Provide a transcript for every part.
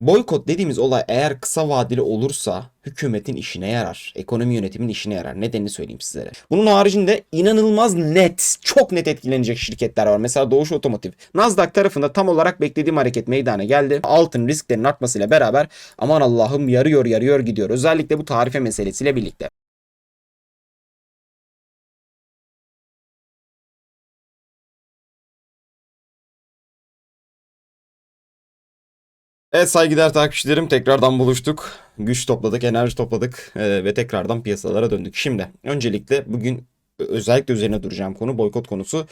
Boykot dediğimiz olay eğer kısa vadeli olursa hükümetin işine yarar. Ekonomi yönetimin işine yarar. Nedenini söyleyeyim sizlere. Bunun haricinde inanılmaz net, çok net etkilenecek şirketler var. Mesela Doğuş Otomotiv. Nasdaq tarafında tam olarak beklediğim hareket meydana geldi. Altın risklerin artmasıyla beraber aman Allah'ım yarıyor yarıyor gidiyor. Özellikle bu tarife meselesiyle birlikte. Evet saygıdeğer takipçilerim tekrardan buluştuk. Güç topladık, enerji topladık e, ve tekrardan piyasalara döndük. Şimdi öncelikle bugün özellikle üzerine duracağım konu boykot konusu.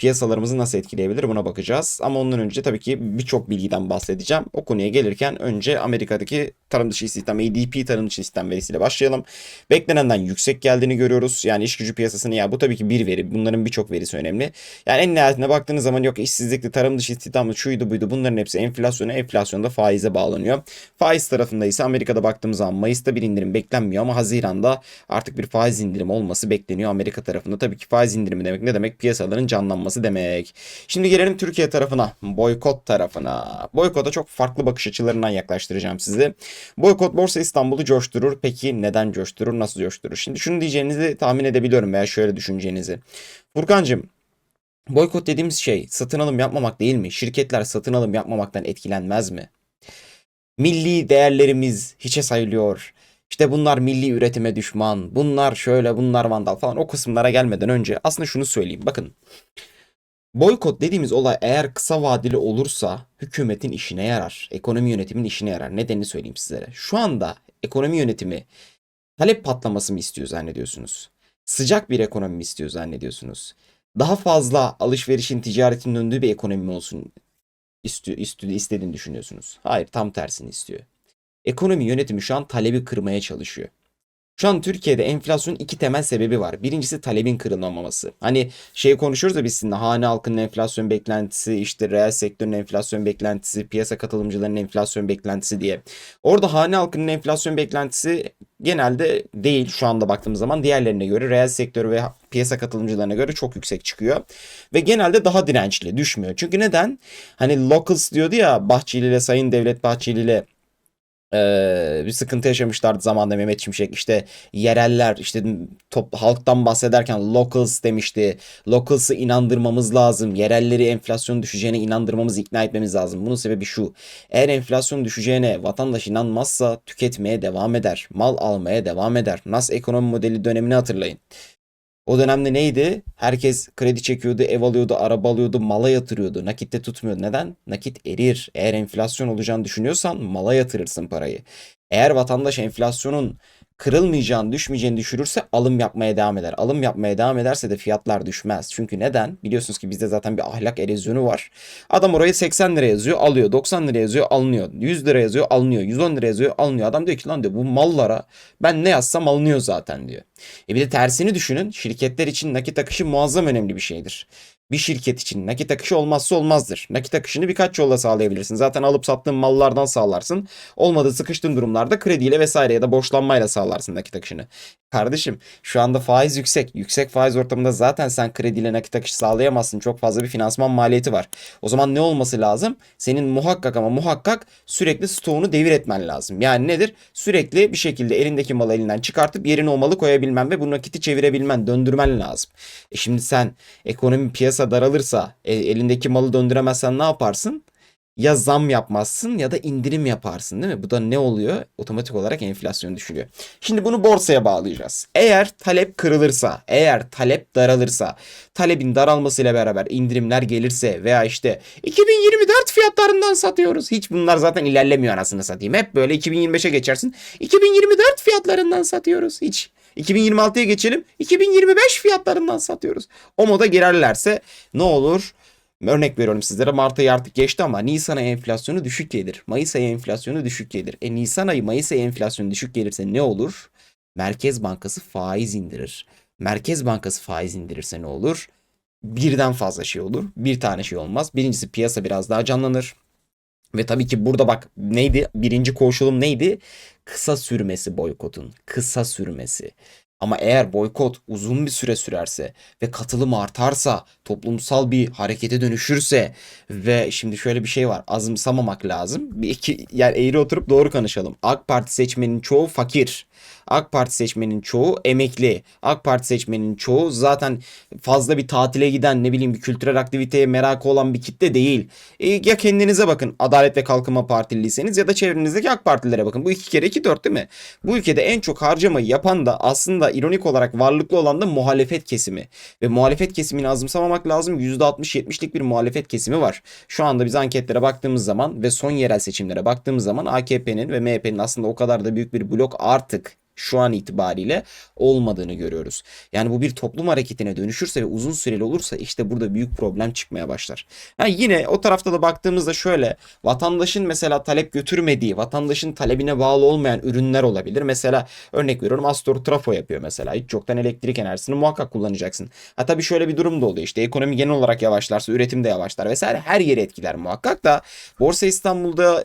Piyasalarımızı nasıl etkileyebilir buna bakacağız. Ama ondan önce tabii ki birçok bilgiden bahsedeceğim. O konuya gelirken önce Amerika'daki tarım dışı istihdam ADP tarım dışı istihdam verisiyle başlayalım. Beklenenden yüksek geldiğini görüyoruz. Yani iş gücü piyasasını ya bu tabii ki bir veri. Bunların birçok verisi önemli. Yani en nihayetinde baktığınız zaman yok işsizlikli, tarım dışı istihdamlı, şuydu buydu bunların hepsi enflasyona, enflasyonda faize bağlanıyor. Faiz tarafında ise Amerika'da baktığımız zaman Mayıs'ta bir indirim beklenmiyor ama Haziran'da artık bir faiz indirimi olması bekleniyor Amerika tarafında. Tabii ki faiz indirimi demek ne demek? Piyasaların canlanması demek. Şimdi gelelim Türkiye tarafına, boykot tarafına. Boykota çok farklı bakış açılarından yaklaştıracağım sizi. Boykot Borsa İstanbul'u coşturur. Peki neden coşturur, nasıl coşturur? Şimdi şunu diyeceğinizi tahmin edebiliyorum veya şöyle düşüneceğinizi. Furkancığım Boykot dediğimiz şey satın alım yapmamak değil mi? Şirketler satın alım yapmamaktan etkilenmez mi? Milli değerlerimiz hiçe sayılıyor. İşte bunlar milli üretime düşman. Bunlar şöyle, bunlar vandal falan. O kısımlara gelmeden önce aslında şunu söyleyeyim. Bakın. Boykot dediğimiz olay eğer kısa vadeli olursa hükümetin işine yarar. Ekonomi yönetimin işine yarar. Nedenini söyleyeyim sizlere. Şu anda ekonomi yönetimi talep patlaması mı istiyor zannediyorsunuz? Sıcak bir ekonomi mi istiyor zannediyorsunuz? Daha fazla alışverişin, ticaretin döndüğü bir ekonomi mi olsun istiyor, istiyor, istediğini düşünüyorsunuz? Hayır, tam tersini istiyor. Ekonomi yönetimi şu an talebi kırmaya çalışıyor. Şu an Türkiye'de enflasyonun iki temel sebebi var. Birincisi talebin kırılmaması. Hani şey konuşuyoruz da biz sizinle hane halkının enflasyon beklentisi, işte reel sektörün enflasyon beklentisi, piyasa katılımcılarının enflasyon beklentisi diye. Orada hane halkının enflasyon beklentisi genelde değil şu anda baktığımız zaman diğerlerine göre reel sektör ve piyasa katılımcılarına göre çok yüksek çıkıyor. Ve genelde daha dirençli düşmüyor. Çünkü neden? Hani locals diyordu ya Bahçeli ile Sayın Devlet Bahçeli ile ee, bir sıkıntı yaşamışlardı zamanında Mehmet Şimşek işte yereller işte top, halktan bahsederken locals demişti. Locals'ı inandırmamız lazım. Yerelleri enflasyon düşeceğine inandırmamız, ikna etmemiz lazım. Bunun sebebi şu. Eğer enflasyon düşeceğine vatandaş inanmazsa tüketmeye devam eder. Mal almaya devam eder. Nas ekonomi modeli dönemini hatırlayın. O dönemde neydi? Herkes kredi çekiyordu, ev alıyordu, araba alıyordu, mala yatırıyordu. Nakitte tutmuyordu. Neden? Nakit erir. Eğer enflasyon olacağını düşünüyorsan mala yatırırsın parayı. Eğer vatandaş enflasyonun kırılmayacağını, düşmeyeceğini düşürürse alım yapmaya devam eder. Alım yapmaya devam ederse de fiyatlar düşmez. Çünkü neden? Biliyorsunuz ki bizde zaten bir ahlak erozyonu var. Adam orayı 80 lira yazıyor, alıyor. 90 lira yazıyor, alınıyor. 100 lira yazıyor, alınıyor. 110 lira yazıyor, alınıyor. Adam diyor ki lan diyor bu mallara ben ne yazsam alınıyor zaten diyor. E bir de tersini düşünün. Şirketler için nakit akışı muazzam önemli bir şeydir bir şirket için nakit akışı olmazsa olmazdır. Nakit akışını birkaç yolla sağlayabilirsin. Zaten alıp sattığın mallardan sağlarsın. Olmadı sıkıştığın durumlarda krediyle vesaire ya da borçlanmayla sağlarsın nakit akışını. Kardeşim şu anda faiz yüksek. Yüksek faiz ortamında zaten sen krediyle nakit akışı sağlayamazsın. Çok fazla bir finansman maliyeti var. O zaman ne olması lazım? Senin muhakkak ama muhakkak sürekli stoğunu devir etmen lazım. Yani nedir? Sürekli bir şekilde elindeki malı elinden çıkartıp yerine o malı koyabilmen ve bu nakiti çevirebilmen, döndürmen lazım. E şimdi sen ekonomi piyasa daralırsa e, elindeki malı döndüremezsen ne yaparsın? Ya zam yapmazsın ya da indirim yaparsın değil mi? Bu da ne oluyor? Otomatik olarak enflasyon düşürüyor. Şimdi bunu borsaya bağlayacağız. Eğer talep kırılırsa, eğer talep daralırsa, talebin daralmasıyla beraber indirimler gelirse veya işte 2024 fiyatlarından satıyoruz. Hiç bunlar zaten ilerlemiyor anasını satayım. Hep böyle 2025'e geçersin. 2024 fiyatlarından satıyoruz. Hiç 2026'ya geçelim. 2025 fiyatlarından satıyoruz. O moda girerlerse ne olur? Örnek veriyorum sizlere Mart ayı artık geçti ama Nisan ayı enflasyonu düşük gelir. Mayıs ayı enflasyonu düşük gelir. E Nisan ayı Mayıs ayı enflasyonu düşük gelirse ne olur? Merkez Bankası faiz indirir. Merkez Bankası faiz indirirse ne olur? Birden fazla şey olur. Bir tane şey olmaz. Birincisi piyasa biraz daha canlanır. Ve tabii ki burada bak neydi? Birinci koşulum neydi? Kısa sürmesi boykotun. Kısa sürmesi. Ama eğer boykot uzun bir süre sürerse ve katılım artarsa, toplumsal bir harekete dönüşürse ve şimdi şöyle bir şey var. Azımsamamak lazım. Bir iki yani eğri oturup doğru konuşalım. AK Parti seçmenin çoğu fakir. AK Parti seçmenin çoğu emekli. AK Parti seçmenin çoğu zaten fazla bir tatile giden ne bileyim bir kültürel aktiviteye merakı olan bir kitle değil. E, ya kendinize bakın Adalet ve Kalkınma Partiliyseniz ya da çevrenizdeki AK Partililere bakın. Bu iki kere iki dört değil mi? Bu ülkede en çok harcamayı yapan da aslında ironik olarak varlıklı olan da muhalefet kesimi. Ve muhalefet kesimini azımsamamak lazım. %60-70'lik bir muhalefet kesimi var. Şu anda biz anketlere baktığımız zaman ve son yerel seçimlere baktığımız zaman AKP'nin ve MHP'nin aslında o kadar da büyük bir blok artık şu an itibariyle olmadığını görüyoruz. Yani bu bir toplum hareketine dönüşürse ve uzun süreli olursa işte burada büyük problem çıkmaya başlar. Yani yine o tarafta da baktığımızda şöyle vatandaşın mesela talep götürmediği, vatandaşın talebine bağlı olmayan ürünler olabilir. Mesela örnek veriyorum Astor Trafo yapıyor mesela. Hiç çoktan elektrik enerjisini muhakkak kullanacaksın. Ha tabii şöyle bir durum da oluyor. İşte ekonomi genel olarak yavaşlarsa üretim de yavaşlar vesaire. Her yeri etkiler muhakkak da Borsa İstanbul'da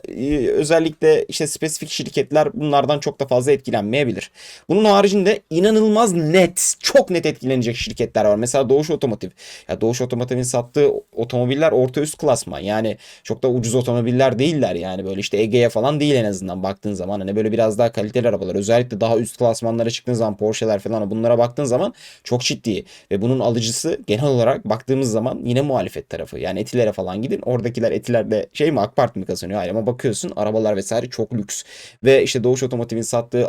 özellikle işte spesifik şirketler bunlardan çok da fazla etkilenmeyebilir. Bunun haricinde inanılmaz net, çok net etkilenecek şirketler var. Mesela Doğuş Otomotiv. Ya Doğuş Otomotiv'in sattığı otomobiller orta üst klasman. Yani çok da ucuz otomobiller değiller yani böyle işte Ege'ye falan değil en azından baktığın zaman. Hani böyle biraz daha kaliteli arabalar. Özellikle daha üst klasmanlara çıktığın zaman Porsche'ler falan bunlara baktığın zaman çok ciddi. Ve bunun alıcısı genel olarak baktığımız zaman yine muhalefet tarafı. Yani Etiler'e falan gidin. Oradakiler Etiler'de şey mi AK Parti kazanıyor? Hayır ama bakıyorsun arabalar vesaire çok lüks. Ve işte Doğuş Otomotiv'in sattığı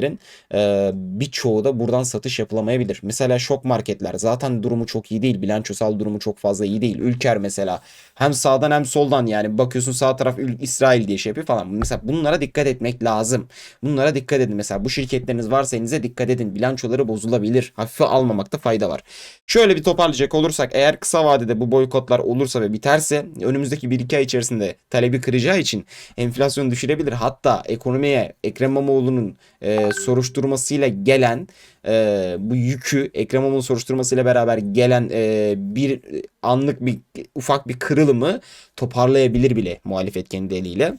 otomobillerin e, birçoğu da buradan satış yapılamayabilir. Mesela şok marketler zaten durumu çok iyi değil. Bilançosal durumu çok fazla iyi değil. Ülker mesela hem sağdan hem soldan yani bakıyorsun sağ taraf İsrail diye şey yapıyor falan. Mesela bunlara dikkat etmek lazım. Bunlara dikkat edin. Mesela bu şirketleriniz varsa elinize dikkat edin. Bilançoları bozulabilir. Hafife almamakta fayda var. Şöyle bir toparlayacak olursak eğer kısa vadede bu boykotlar olursa ve biterse önümüzdeki 1-2 ay içerisinde talebi kıracağı için enflasyon düşürebilir. Hatta ekonomiye Ekrem İmamoğlu'nun e, soruşturmasıyla gelen e, bu yükü Ekrem İmamoğlu soruşturmasıyla beraber gelen e, bir anlık bir ufak bir kırılımı toparlayabilir bile muhalefet kendi eliyle.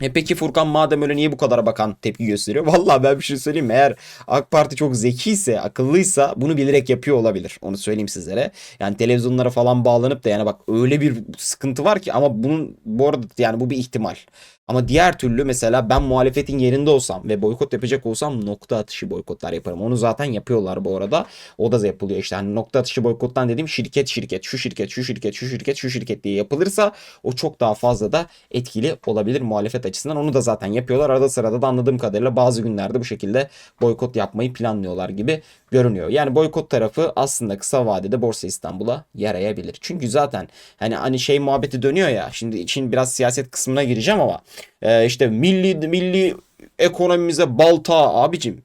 E peki Furkan madem öyle niye bu kadar bakan tepki gösteriyor? Vallahi ben bir şey söyleyeyim? Eğer AK Parti çok zekiyse, akıllıysa bunu bilerek yapıyor olabilir. Onu söyleyeyim sizlere. Yani televizyonlara falan bağlanıp da yani bak öyle bir sıkıntı var ki ama bunun bu arada yani bu bir ihtimal. Ama diğer türlü mesela ben muhalefetin yerinde olsam ve boykot yapacak olsam nokta atışı boykotlar yaparım. Onu zaten yapıyorlar bu arada. O da yapılıyor işte. Hani nokta atışı boykottan dediğim şirket şirket, şu şirket, şu şirket, şu şirket, şu şirket diye yapılırsa o çok daha fazla da etkili olabilir muhalefet açısından. Onu da zaten yapıyorlar. Arada sırada da anladığım kadarıyla bazı günlerde bu şekilde boykot yapmayı planlıyorlar gibi görünüyor. Yani boykot tarafı aslında kısa vadede Borsa İstanbul'a yarayabilir. Çünkü zaten hani hani şey muhabbeti dönüyor ya. Şimdi için biraz siyaset kısmına gireceğim ama e, işte milli milli ekonomimize balta abicim.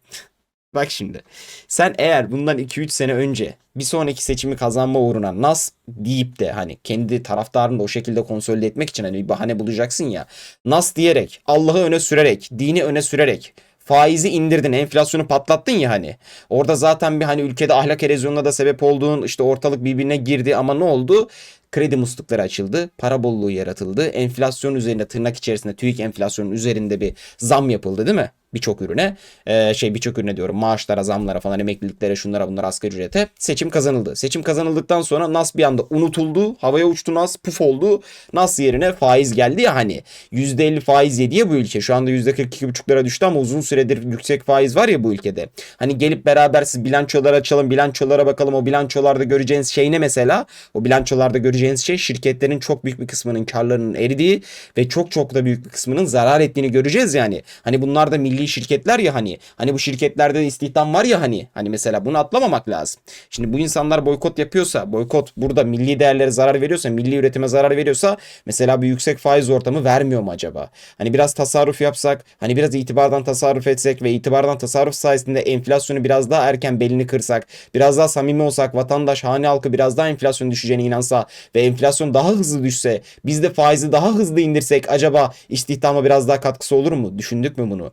Bak şimdi. Sen eğer bundan 2-3 sene önce bir sonraki seçimi kazanma uğruna nas deyip de hani kendi taraftarını da o şekilde konsolide etmek için hani bir bahane bulacaksın ya. Nas diyerek, Allah'ı öne sürerek, dini öne sürerek faizi indirdin, enflasyonu patlattın ya hani. Orada zaten bir hani ülkede ahlak erozyonuna da sebep olduğun işte ortalık birbirine girdi ama ne oldu? Kredi muslukları açıldı, para bolluğu yaratıldı, enflasyon üzerinde tırnak içerisinde TÜİK enflasyonun üzerinde bir zam yapıldı değil mi? Birçok ürüne. E, şey birçok ürüne diyorum. Maaşlara zamlara falan emekliliklere şunlara bunlara asgari ücrete seçim kazanıldı. Seçim kazanıldıktan sonra NAS bir anda unutuldu havaya uçtu NAS puf oldu. NAS yerine faiz geldi ya hani. %50 faiz yedi ya bu ülke. Şu anda %42,5'lara düştü ama uzun süredir yüksek faiz var ya bu ülkede. Hani gelip beraber siz bilançolar açalım bilançolara bakalım. O bilançolarda göreceğiniz şey ne mesela? O bilançolarda göreceğiniz şey şirketlerin çok büyük bir kısmının karlarının eridiği ve çok çok da büyük bir kısmının zarar ettiğini göreceğiz yani. Hani bunlar da milli milli şirketler ya hani. Hani bu şirketlerde de istihdam var ya hani. Hani mesela bunu atlamamak lazım. Şimdi bu insanlar boykot yapıyorsa, boykot burada milli değerlere zarar veriyorsa, milli üretime zarar veriyorsa mesela bir yüksek faiz ortamı vermiyor mu acaba? Hani biraz tasarruf yapsak, hani biraz itibardan tasarruf etsek ve itibardan tasarruf sayesinde enflasyonu biraz daha erken belini kırsak, biraz daha samimi olsak, vatandaş, hane halkı biraz daha enflasyon düşeceğine inansa ve enflasyon daha hızlı düşse, biz de faizi daha hızlı indirsek acaba istihdama biraz daha katkısı olur mu? Düşündük mü bunu?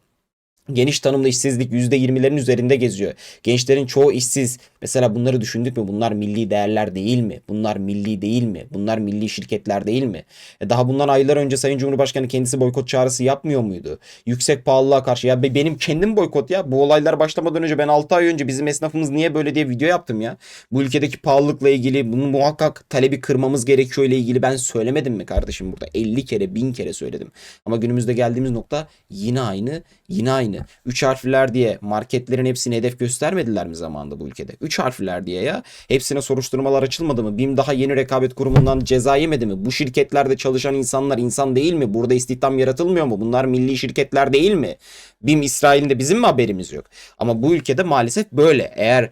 Geniş tanımlı işsizlik %20'lerin üzerinde geziyor. Gençlerin çoğu işsiz. Mesela bunları düşündük mü? Bunlar milli değerler değil mi? Bunlar milli değil mi? Bunlar milli şirketler değil mi? E daha bundan aylar önce Sayın Cumhurbaşkanı kendisi boykot çağrısı yapmıyor muydu? Yüksek pahalılığa karşı. Ya be- benim kendim boykot ya. Bu olaylar başlamadan önce ben 6 ay önce bizim esnafımız niye böyle diye video yaptım ya. Bu ülkedeki pahalılıkla ilgili bunu muhakkak talebi kırmamız gerekiyor ile ilgili ben söylemedim mi kardeşim burada? 50 kere 1000 kere söyledim. Ama günümüzde geldiğimiz nokta yine aynı yine aynı. Üç harfler diye marketlerin hepsini hedef göstermediler mi zamanında bu ülkede? Üç harfler diye ya. Hepsine soruşturmalar açılmadı mı? BİM daha yeni rekabet kurumundan ceza yemedi mi? Bu şirketlerde çalışan insanlar insan değil mi? Burada istihdam yaratılmıyor mu? Bunlar milli şirketler değil mi? BİM İsrail'inde bizim mi haberimiz yok? Ama bu ülkede maalesef böyle. Eğer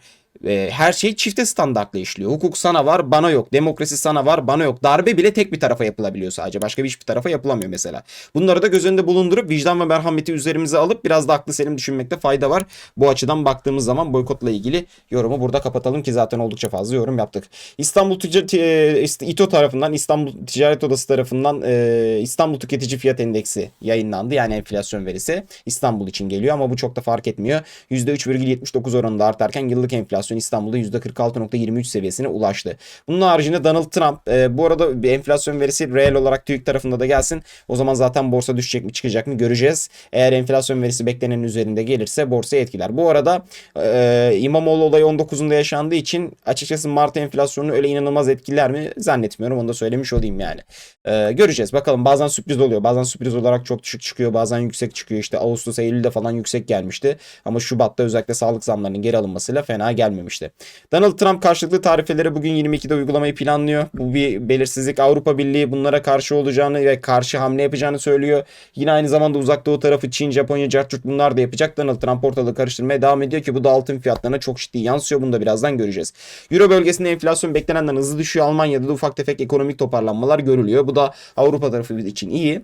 her şey çifte standartla işliyor. Hukuk sana var, bana yok. Demokrasi sana var, bana yok. Darbe bile tek bir tarafa yapılabiliyor sadece. Başka bir hiçbir tarafa yapılamıyor mesela. Bunları da göz önünde bulundurup vicdan ve merhameti üzerimize alıp biraz da aklı selim düşünmekte fayda var. Bu açıdan baktığımız zaman boykotla ilgili yorumu burada kapatalım ki zaten oldukça fazla yorum yaptık. İstanbul Ticaret e, İTO tarafından İstanbul Ticaret Odası tarafından e, İstanbul Tüketici Fiyat Endeksi yayınlandı. Yani enflasyon verisi İstanbul için geliyor ama bu çok da fark etmiyor. %3,79 oranında artarken yıllık enflasyon İstanbul'da %46,23 seviyesine ulaştı. Bunun haricinde Donald Trump e, bu arada enflasyon verisi reel olarak TÜİK tarafında da gelsin. O zaman zaten borsa düşecek mi çıkacak mı göreceğiz. Eğer enflasyon verisi beklenenin üzerinde gelirse borsayı etkiler. Bu arada e, İmamoğlu olayı 19'unda yaşandığı için açıkçası Mart enflasyonu öyle inanılmaz etkiler mi zannetmiyorum. Onu da söylemiş olayım yani. E, göreceğiz bakalım bazen sürpriz oluyor. Bazen sürpriz olarak çok düşük çıkıyor. Bazen yüksek çıkıyor. İşte Ağustos Eylül'de falan yüksek gelmişti. Ama Şubat'ta özellikle sağlık zamlarının geri alınmasıyla fena gelmemişti. Donald Trump karşılıklı tarifeleri bugün 22'de uygulamayı planlıyor. Bu bir belirsizlik. Avrupa Birliği bunlara karşı olacağını ve karşı hamle yapacağını söylüyor. Yine aynı zamanda uzak doğu tarafı Çin, Japonya, Cartçurt bunlar da yapacak. Donald Trump ortalığı karıştırmaya devam ediyor ki bu da altın fiyatlarına çok ciddi yansıyor. Bunu da birazdan göreceğiz. Euro bölgesinde enflasyon beklenenden hızlı düşüyor. Almanya'da da ufak tefek ekonomik toparlanmalar görülüyor. Bu da Avrupa tarafı için iyi.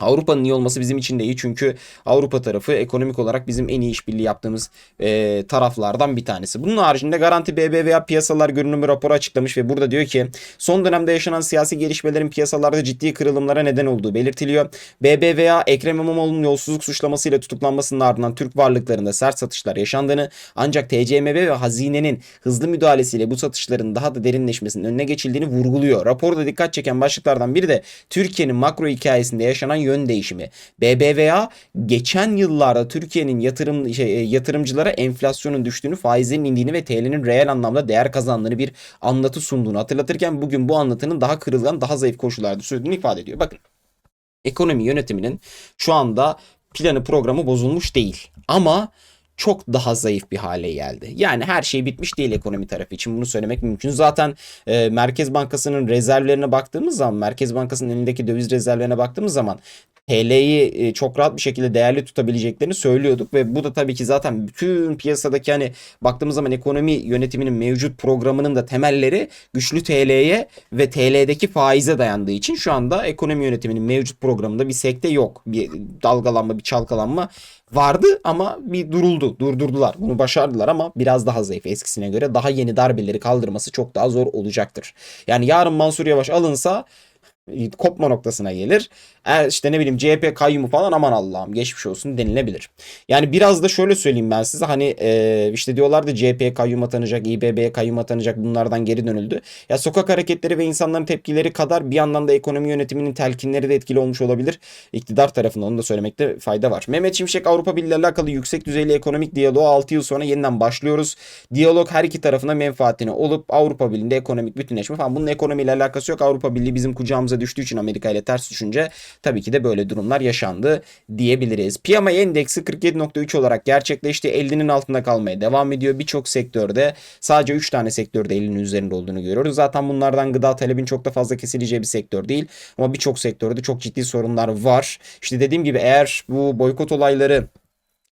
Avrupa'nın iyi olması bizim için de iyi çünkü Avrupa tarafı ekonomik olarak bizim en iyi işbirliği yaptığımız e, taraflardan bir tanesi. Bunun haricinde Garanti BBVA piyasalar görünümü raporu açıklamış ve burada diyor ki son dönemde yaşanan siyasi gelişmelerin piyasalarda ciddi kırılımlara neden olduğu belirtiliyor. BBVA Ekrem İmamoğlu'nun yolsuzluk suçlamasıyla tutuklanmasının ardından Türk varlıklarında sert satışlar yaşandığını ancak TCMB ve hazinenin hızlı müdahalesiyle bu satışların daha da derinleşmesinin önüne geçildiğini vurguluyor. Raporda dikkat çeken başlıklardan biri de Türkiye'nin makro hikayesinde yaşanan yön değişimi. BBVA geçen yıllarda Türkiye'nin yatırım şey, e, yatırımcılara enflasyonun düştüğünü, faizlerin indiğini ve TL'nin reel anlamda değer kazandığını bir anlatı sunduğunu hatırlatırken bugün bu anlatının daha kırılgan, daha zayıf koşullarda sürdüğünü ifade ediyor. Bakın ekonomi yönetiminin şu anda planı programı bozulmuş değil. Ama çok daha zayıf bir hale geldi. Yani her şey bitmiş değil ekonomi tarafı için bunu söylemek mümkün. Zaten e, Merkez Bankası'nın rezervlerine baktığımız zaman, Merkez Bankası'nın elindeki döviz rezervlerine baktığımız zaman TL'yi e, çok rahat bir şekilde değerli tutabileceklerini söylüyorduk ve bu da tabii ki zaten bütün piyasadaki hani baktığımız zaman ekonomi yönetiminin mevcut programının da temelleri güçlü TL'ye ve TL'deki faize dayandığı için şu anda ekonomi yönetiminin mevcut programında bir sekte yok. Bir dalgalanma, bir çalkalanma vardı ama bir duruldu. Durdurdular. Bunu başardılar ama biraz daha zayıf eskisine göre. Daha yeni darbeleri kaldırması çok daha zor olacaktır. Yani yarın Mansur Yavaş alınsa kopma noktasına gelir. Eğer işte ne bileyim CHP kayyumu falan aman Allah'ım geçmiş olsun denilebilir. Yani biraz da şöyle söyleyeyim ben size hani e, işte diyorlardı CHP kayyum atanacak, İBB'ye kayyum atanacak bunlardan geri dönüldü. Ya sokak hareketleri ve insanların tepkileri kadar bir yandan da ekonomi yönetiminin telkinleri de etkili olmuş olabilir. İktidar tarafında onu da söylemekte fayda var. Mehmet Şimşek Avrupa Birliği ile alakalı yüksek düzeyli ekonomik diyaloğu 6 yıl sonra yeniden başlıyoruz. Diyalog her iki tarafına menfaatine olup Avrupa Birliği'nde ekonomik bütünleşme falan bunun ekonomiyle alakası yok. Avrupa Birliği bizim kucağımıza düştüğü için Amerika ile ters düşünce tabii ki de böyle durumlar yaşandı diyebiliriz. PMI endeksi 47.3 olarak gerçekleşti. 50'nin altında kalmaya devam ediyor. Birçok sektörde sadece 3 tane sektörde 50'nin üzerinde olduğunu görüyoruz. Zaten bunlardan gıda talebin çok da fazla kesileceği bir sektör değil. Ama birçok sektörde çok ciddi sorunlar var. İşte dediğim gibi eğer bu boykot olayları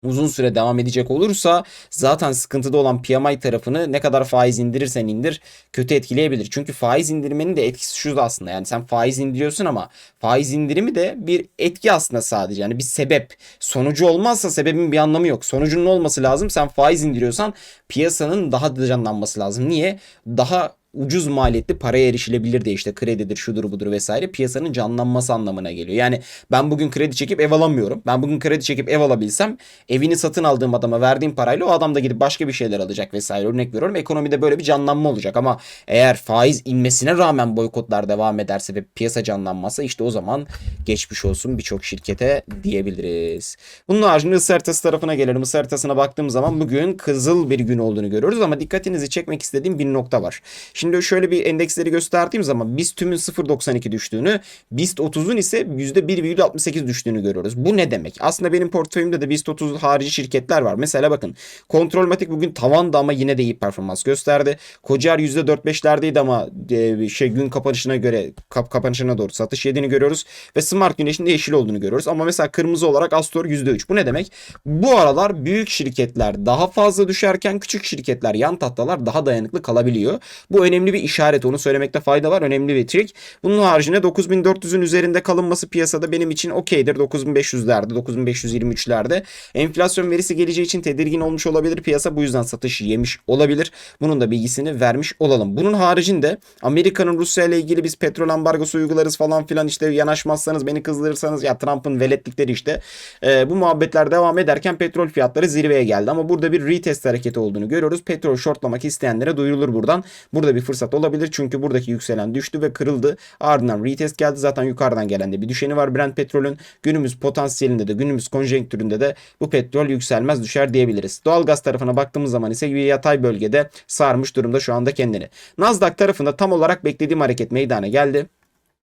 uzun süre devam edecek olursa zaten sıkıntıda olan PMI tarafını ne kadar faiz indirirsen indir kötü etkileyebilir. Çünkü faiz indirmenin de etkisi şu aslında yani sen faiz indiriyorsun ama faiz indirimi de bir etki aslında sadece yani bir sebep. Sonucu olmazsa sebebin bir anlamı yok. Sonucunun olması lazım. Sen faiz indiriyorsan piyasanın daha da canlanması lazım. Niye? Daha ucuz maliyetli paraya erişilebilir diye işte kredidir şudur budur vesaire piyasanın canlanması anlamına geliyor. Yani ben bugün kredi çekip ev alamıyorum. Ben bugün kredi çekip ev alabilsem evini satın aldığım adama verdiğim parayla o adam da gidip başka bir şeyler alacak vesaire örnek veriyorum. Ekonomide böyle bir canlanma olacak ama eğer faiz inmesine rağmen boykotlar devam ederse ve piyasa canlanmazsa işte o zaman geçmiş olsun birçok şirkete diyebiliriz. Bunun haricinde ısı tarafına gelelim. Isı haritasına baktığım zaman bugün kızıl bir gün olduğunu görüyoruz ama dikkatinizi çekmek istediğim bir nokta var. Şimdi şöyle bir endeksleri gösterdiğim zaman BIST tümün 0.92 düştüğünü, BIST 30'un ise %1,68 düştüğünü görüyoruz. Bu ne demek? Aslında benim portföyümde de BIST 30 harici şirketler var. Mesela bakın Kontrolmatik bugün tavandı ama yine de iyi performans gösterdi. Kocar %4-5'lerdeydi ama e, şey gün kapanışına göre kap kapanışına doğru satış yediğini görüyoruz ve Smart Güneş'in de yeşil olduğunu görüyoruz. Ama mesela kırmızı olarak Astor %3. Bu ne demek? Bu aralar büyük şirketler daha fazla düşerken küçük şirketler yan tahtalar daha dayanıklı kalabiliyor. Bu önemli bir işaret. Onu söylemekte fayda var. Önemli bir trik. Bunun haricinde 9400'ün üzerinde kalınması piyasada benim için okeydir. 9500'lerde, 9523'lerde. Enflasyon verisi geleceği için tedirgin olmuş olabilir piyasa. Bu yüzden satış yemiş olabilir. Bunun da bilgisini vermiş olalım. Bunun haricinde Amerika'nın Rusya ile ilgili biz petrol ambargosu uygularız falan filan işte yanaşmazsanız beni kızdırırsanız ya Trump'ın veletlikleri işte e, bu muhabbetler devam ederken petrol fiyatları zirveye geldi. Ama burada bir retest hareketi olduğunu görüyoruz. Petrol shortlamak isteyenlere duyurulur buradan. Burada bir fırsat olabilir. Çünkü buradaki yükselen düştü ve kırıldı. Ardından retest geldi. Zaten yukarıdan gelen de bir düşeni var Brent petrolün. Günümüz potansiyelinde de günümüz konjonktüründe de bu petrol yükselmez düşer diyebiliriz. Doğalgaz tarafına baktığımız zaman ise bir yatay bölgede sarmış durumda şu anda kendini. Nasdaq tarafında tam olarak beklediğim hareket meydana geldi.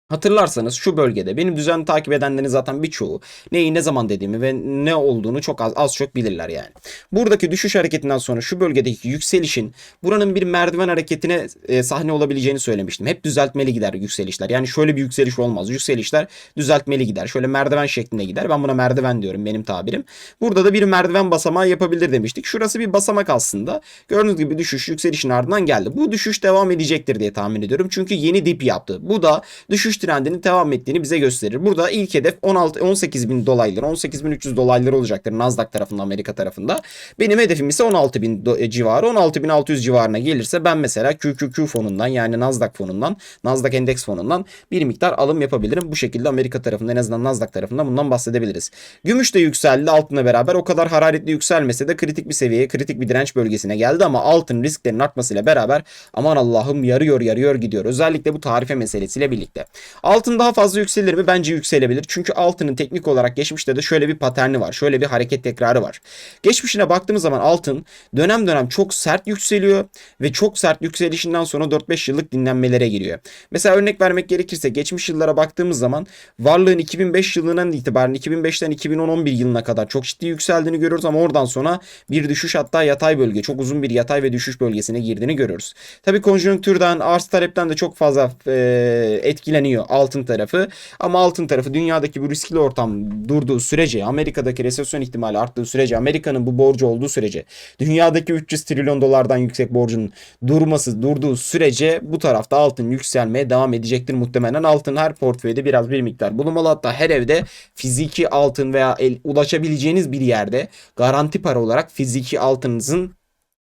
Hatırlarsanız şu bölgede benim düzenli takip edenlerin zaten birçoğu neyi ne zaman dediğimi ve ne olduğunu çok az az çok bilirler yani. Buradaki düşüş hareketinden sonra şu bölgedeki yükselişin buranın bir merdiven hareketine e, sahne olabileceğini söylemiştim. Hep düzeltmeli gider yükselişler. Yani şöyle bir yükseliş olmaz. Yükselişler düzeltmeli gider. Şöyle merdiven şeklinde gider. Ben buna merdiven diyorum benim tabirim. Burada da bir merdiven basamağı yapabilir demiştik. Şurası bir basamak aslında. Gördüğünüz gibi düşüş yükselişin ardından geldi. Bu düşüş devam edecektir diye tahmin ediyorum. Çünkü yeni dip yaptı. Bu da düşüş trendinin devam ettiğini bize gösterir. Burada ilk hedef 16 18 bin dolaylar, 18 bin 300 dolaylar olacaktır Nasdaq tarafında, Amerika tarafında. Benim hedefim ise 16 bin do- civarı. 16 bin 600 civarına gelirse ben mesela QQQ fonundan yani Nasdaq fonundan, Nasdaq endeks fonundan bir miktar alım yapabilirim. Bu şekilde Amerika tarafında en azından Nasdaq tarafında bundan bahsedebiliriz. Gümüş de yükseldi altınla beraber. O kadar hararetli yükselmese de kritik bir seviyeye, kritik bir direnç bölgesine geldi ama altın risklerin artmasıyla beraber aman Allah'ım yarıyor yarıyor gidiyor. Özellikle bu tarife meselesiyle birlikte. Altın daha fazla yükselir mi? Bence yükselebilir. Çünkü altının teknik olarak geçmişte de şöyle bir paterni var. Şöyle bir hareket tekrarı var. Geçmişine baktığımız zaman altın dönem dönem çok sert yükseliyor ve çok sert yükselişinden sonra 4-5 yıllık dinlenmelere giriyor. Mesela örnek vermek gerekirse geçmiş yıllara baktığımız zaman varlığın 2005 yılından itibaren 2005'ten 2011 yılına kadar çok ciddi yükseldiğini görüyoruz ama oradan sonra bir düşüş hatta yatay bölge çok uzun bir yatay ve düşüş bölgesine girdiğini görüyoruz. Tabii konjonktürden arz talepten de çok fazla e, etkileniyor altın tarafı. Ama altın tarafı dünyadaki bu riskli ortam durduğu sürece, Amerika'daki resesyon ihtimali arttığı sürece, Amerika'nın bu borcu olduğu sürece, dünyadaki 300 trilyon dolardan yüksek borcun durması, durduğu sürece bu tarafta altın yükselmeye devam edecektir muhtemelen. Altın her portföyde biraz bir miktar bulunmalı. Hatta her evde fiziki altın veya el, ulaşabileceğiniz bir yerde garanti para olarak fiziki altınızın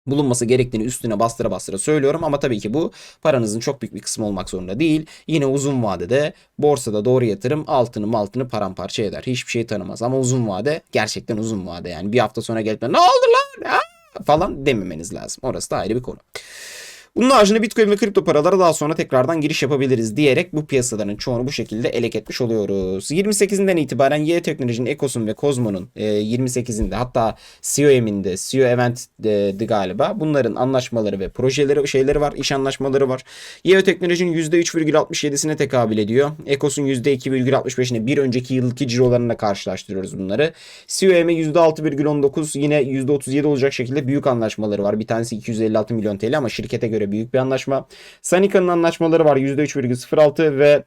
bulunması gerektiğini üstüne bastıra bastıra söylüyorum ama tabii ki bu paranızın çok büyük bir kısmı olmak zorunda değil. Yine uzun vadede borsada doğru yatırım altını altını paramparça eder. Hiçbir şey tanımaz ama uzun vade gerçekten uzun vade yani bir hafta sonra gelip ne oldu lan Ha? falan dememeniz lazım. Orası da ayrı bir konu. Bunun haricinde Bitcoin ve kripto paralara daha sonra tekrardan giriş yapabiliriz diyerek bu piyasaların çoğunu bu şekilde elek etmiş oluyoruz. 28'inden itibaren Y Teknoloji'nin, Ekos'un ve Kozmo'nun e, 28'inde hatta COM'in de, CEO Event'di galiba. Bunların anlaşmaları ve projeleri, şeyleri var, iş anlaşmaları var. Y Teknoloji'nin %3,67'sine tekabül ediyor. Ekos'un %2,65'ine bir önceki yılki cirolarına karşılaştırıyoruz bunları. COM'e %6,19 yine %37 olacak şekilde büyük anlaşmaları var. Bir tanesi 256 milyon TL ama şirkete göre büyük bir anlaşma. Sanika'nın anlaşmaları var %3,06 ve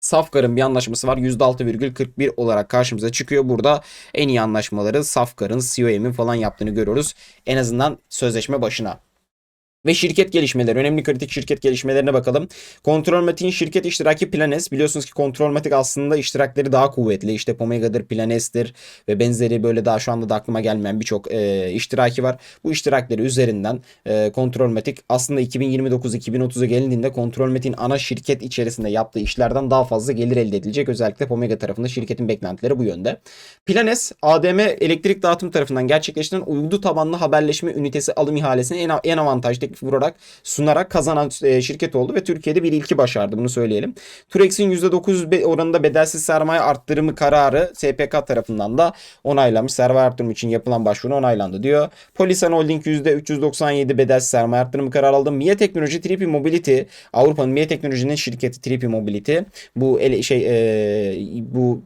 Safkar'ın bir anlaşması var %6,41 olarak karşımıza çıkıyor. Burada en iyi anlaşmaları Safkar'ın, COM'in falan yaptığını görüyoruz. En azından sözleşme başına. Ve şirket gelişmeleri, önemli kritik şirket gelişmelerine bakalım. Kontrolmatik'in şirket iştiraki Planes. Biliyorsunuz ki Kontrolmatik aslında iştirakleri daha kuvvetli. İşte Pomega'dır, Planes'tir ve benzeri böyle daha şu anda da aklıma gelmeyen birçok e, iştiraki var. Bu iştirakleri üzerinden e, Kontrolmatik aslında 2029-2030'a gelindiğinde Kontrolmatik'in ana şirket içerisinde yaptığı işlerden daha fazla gelir elde edilecek. Özellikle Pomega tarafında şirketin beklentileri bu yönde. Planes, ADM elektrik dağıtım tarafından gerçekleştirilen uydu tabanlı haberleşme ünitesi alım ihalesini en, en avantajlı vurarak sunarak kazanan e, şirket oldu ve Türkiye'de bir ilki başardı bunu söyleyelim. Turex'in %9 be- oranında bedelsiz sermaye arttırımı kararı SPK tarafından da onaylanmış. Sermaye arttırımı için yapılan başvuru onaylandı diyor. Polisan Holding %397 bedelsiz sermaye arttırımı kararı aldı. Mia Teknoloji Tripi Mobility Avrupa'nın Mia Teknoloji'nin şirketi Tripi Mobility bu ele, şey e, bu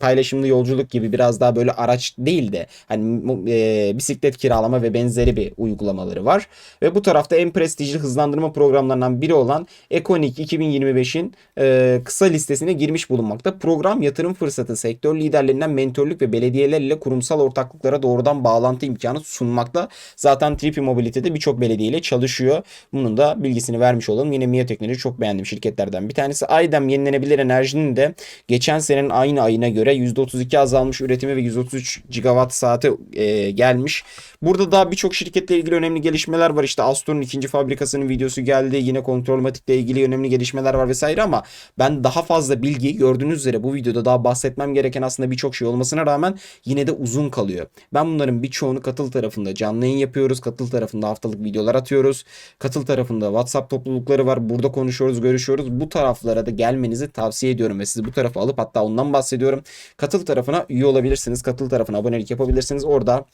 paylaşımlı yolculuk gibi biraz daha böyle araç değil de hani e, bisiklet kiralama ve benzeri bir uygulamaları var. Ve bu tarafta en prestijli hızlandırma programlarından biri olan Econic 2025'in e, kısa listesine girmiş bulunmakta. Program yatırım fırsatı sektör liderlerinden mentorluk ve belediyeler ile kurumsal ortaklıklara doğrudan bağlantı imkanı sunmakta. Zaten Tripi Mobility'de birçok belediye ile çalışıyor. Bunun da bilgisini vermiş olalım. Yine Mia Teknoloji çok beğendiğim şirketlerden bir tanesi. Aydem yenilenebilir enerjinin de geçen senenin aynı ayına göre %32 azalmış üretimi ve 133 gigawatt saate e, gelmiş. Burada daha birçok şirketle ilgili önemli gelişmeler var. İşte Astor'un ikinci fabrikasının videosu geldi. Yine Kontrolmatik'le ilgili önemli gelişmeler var vesaire ama ben daha fazla bilgi gördüğünüz üzere bu videoda daha bahsetmem gereken aslında birçok şey olmasına rağmen yine de uzun kalıyor. Ben bunların birçoğunu katıl tarafında canlı yayın yapıyoruz. Katıl tarafında haftalık videolar atıyoruz. Katıl tarafında WhatsApp toplulukları var. Burada konuşuyoruz, görüşüyoruz. Bu taraflara da gelmenizi tavsiye ediyorum ve sizi bu tarafa alıp hatta ondan bahsediyorum. Katıl tarafına üye olabilirsiniz. Katıl tarafına abonelik yapabilirsiniz. Orada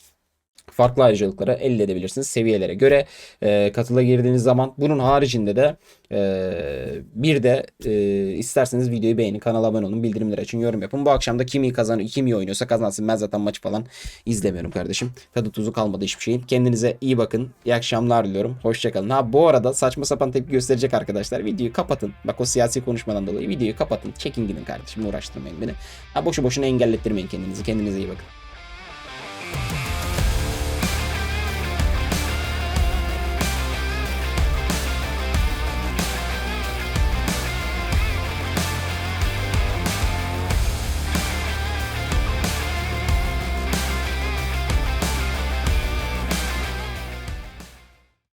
farklı ayrıcalıkları elde edebilirsiniz seviyelere göre. E, katıla girdiğiniz zaman bunun haricinde de e, bir de e, isterseniz videoyu beğenin kanala abone olun bildirimleri açın yorum yapın. Bu akşam da kim iyi kazanıyor kim iyi oynuyorsa kazansın. Ben zaten maçı falan izlemiyorum kardeşim. Tadı tuzu kalmadı hiçbir şeyin kendinize iyi bakın. İyi akşamlar diliyorum. Hoşçakalın ha bu arada saçma sapan tepki gösterecek arkadaşlar. Videoyu kapatın. Bak o siyasi konuşmadan dolayı videoyu kapatın. Çekin gidin kardeşim uğraştırmayın beni. Ha boşu boşuna engellettirmeyin kendinizi. Kendinize iyi bakın